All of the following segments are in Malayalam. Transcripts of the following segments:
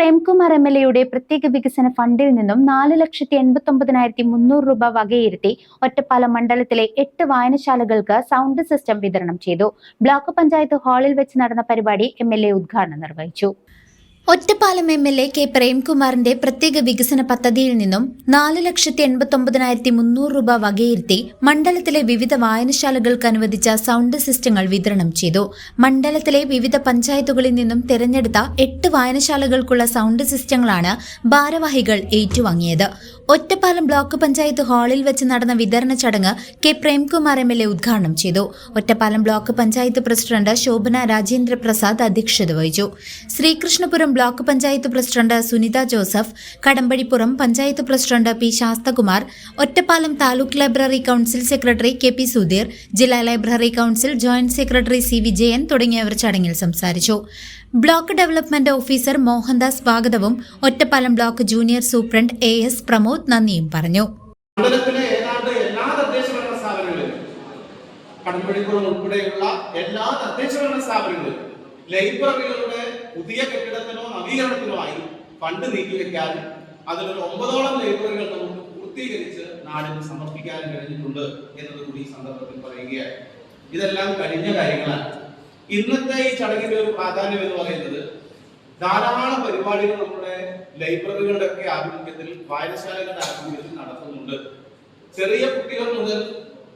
Premkumar M L എയുടെ പ്രത്യേക വികസന ഫണ്ടിൽ നിന്നും നാല് ലക്ഷത്തി എൺപത്തി ഒമ്പതിനായിരത്തി മുന്നൂറ് രൂപ വകയിരുത്തി ഒറ്റപ്പാലം മണ്ഡലത്തിലെ എട്ട് വായനശാലകൾക്ക് സൗണ്ട് സിസ്റ്റം വിതരണം ചെയ്തു. ബ്ലോക്ക് പഞ്ചായത്ത് ഹാളിൽ വെച്ച് നടന്ന പരിപാടി എം ഉദ്ഘാടനം നിർവഹിച്ചു. Ottapalam M L A K പ്രേംകുമാറിന്റെ പ്രത്യേക വികസന പദ്ധതിയിൽ നിന്നും നാല് ലക്ഷത്തി എൺപത്തി ഒമ്പതിനായിരത്തി മുന്നൂറ് രൂപ വകയിരുത്തി മണ്ഡലത്തിലെ വിവിധ വായനശാലകൾക്ക് അനുവദിച്ച സൗണ്ട് സിസ്റ്റങ്ങൾ വിതരണം ചെയ്തു. മണ്ഡലത്തിലെ വിവിധ പഞ്ചായത്തുകളിൽ നിന്നും തിരഞ്ഞെടുത്ത എട്ട് വായനശാലകൾക്കുള്ള സൗണ്ട് സിസ്റ്റങ്ങളാണ് ഭാരവാഹികൾ ഏറ്റുവാങ്ങിയത്. ഒറ്റപ്പാലം ബ്ലോക്ക് പഞ്ചായത്ത് ഹാളിൽ വെച്ച് നടന്ന വിതരണ ചടങ്ങ് K Premkumar M L A ഉദ്ഘാടനം ചെയ്തു. ഒറ്റപ്പാലം ബ്ലോക്ക് പഞ്ചായത്ത് പ്രസിഡന്റ് ശോഭന രാജേന്ദ്ര പ്രസാദ് അധ്യക്ഷത വഹിച്ചു. Sreekrishnapuram block panchayat president Sunitha Joseph Kadambazhipuram panchayat president P Sasthakumar Ottapalam taluk library council secretary K P Sudheer ജില്ലാ library council joint secretary C Vijayan തുടങ്ങിയവർ ചടങ്ങിൽ സംസാരിച്ചു. ബ്ലോക്ക് ഡെവലപ്മെന്റ് ഓഫീസർ മോഹൻദാസ് സ്വാഗതവും Ottapalam block junior superintendent A S Pramod നന്ദിയും പറഞ്ഞു. ഏതാണ്ട് എല്ലാ തദ്ദേശ ഭരണ ഉൾപ്പെടെയുള്ള സ്ഥാപനങ്ങളിലും ലൈബ്രറികളുടെ പുതിയ കെട്ടിടത്തിനോ നവീകരണത്തിനോ ആയി ഫണ്ട് നീക്കിവെക്കാനും അതിലൊരു ഒമ്പതോളം ലൈബ്രറികൾ നമുക്ക് പൂർത്തീകരിച്ച് നാടിന് സമർപ്പിക്കാൻ കഴിഞ്ഞിട്ടുണ്ട് എന്നത് കൂടി ഈ സന്ദർഭത്തിൽ പറയുകയാണ്. ഇതെല്ലാം കഴിഞ്ഞ കാര്യങ്ങളാണ്. ഇന്നത്തെ ഈ ചടങ്ങിന്റെ ഒരു പ്രാധാന്യം എന്ന് പറയുന്നത് ധാരാളം പരിപാടികൾ നമ്മുടെ ലൈബ്രറികളുടെ ഒക്കെ ആഭിമുഖ്യത്തിൽ വായനശാലകളുടെ ആഭിമുഖ്യത്തിൽ നടത്തുന്നുണ്ട്. ചെറിയ കുട്ടികൾ മുതൽ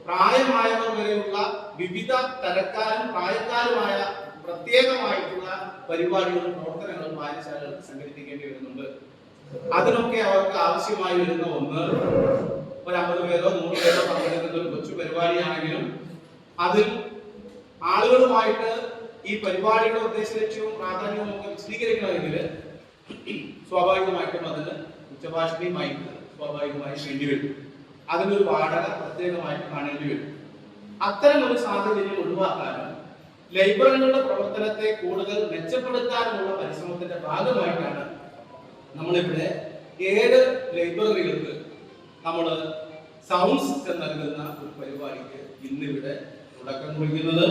പ്രായമായവർ വരെയുള്ള വിവിധ തരക്കാരും പ്രായക്കാരുമായ പ്രത്യേകമായിട്ടുള്ള പരിപാടികളും പ്രവർത്തനങ്ങളും വായനശാലകൾ സംഘടിപ്പിക്കേണ്ടി വരുന്നുണ്ട്. അതിനൊക്കെ അവർക്ക് ആവശ്യമായി വരുന്ന ഒന്ന് ഒരു അമ്പത് പേരോ നൂറ് പേരോ പങ്കെടുക്കുന്ന ഒരു കൊച്ചു പരിപാടിയാണെങ്കിലും അതിൽ ആളുകളുമായിട്ട് ഈ പരിപാടിയുടെ ഉദ്ദേശ ലക്ഷ്യവും പ്രാധാന്യവും ഒക്കെ വിശദീകരിക്കണമെങ്കിൽ സ്വാഭാവികമായിട്ടും അതിന് ഉച്ചഭാഷണിയുമായി സ്വാഭാവികമായി വേണ്ടി വരും. അതിനൊരു വാടക പ്രത്യേകമായിട്ട് കാണേണ്ടി വരും. അത്തരം ഒരു സാഹചര്യം ഒഴിവാക്കാനും ലൈബ്രറികളുടെ പ്രവർത്തനത്തെ കൂടുതൽ മെച്ചപ്പെടുത്താനുള്ള പരിശ്രമത്തിന്റെ ഭാഗമായിട്ടാണ് നമ്മളിവിടെ ഏഴ് ലൈബ്രറികൾക്ക് നമ്മൾ സൗണ്ട്സ് നൽകുന്ന ഒരു പരിപാടിക്ക് ഇന്നിവിടെ തുടക്കം കുറിക്കുന്നത്.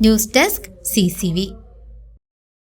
News desk C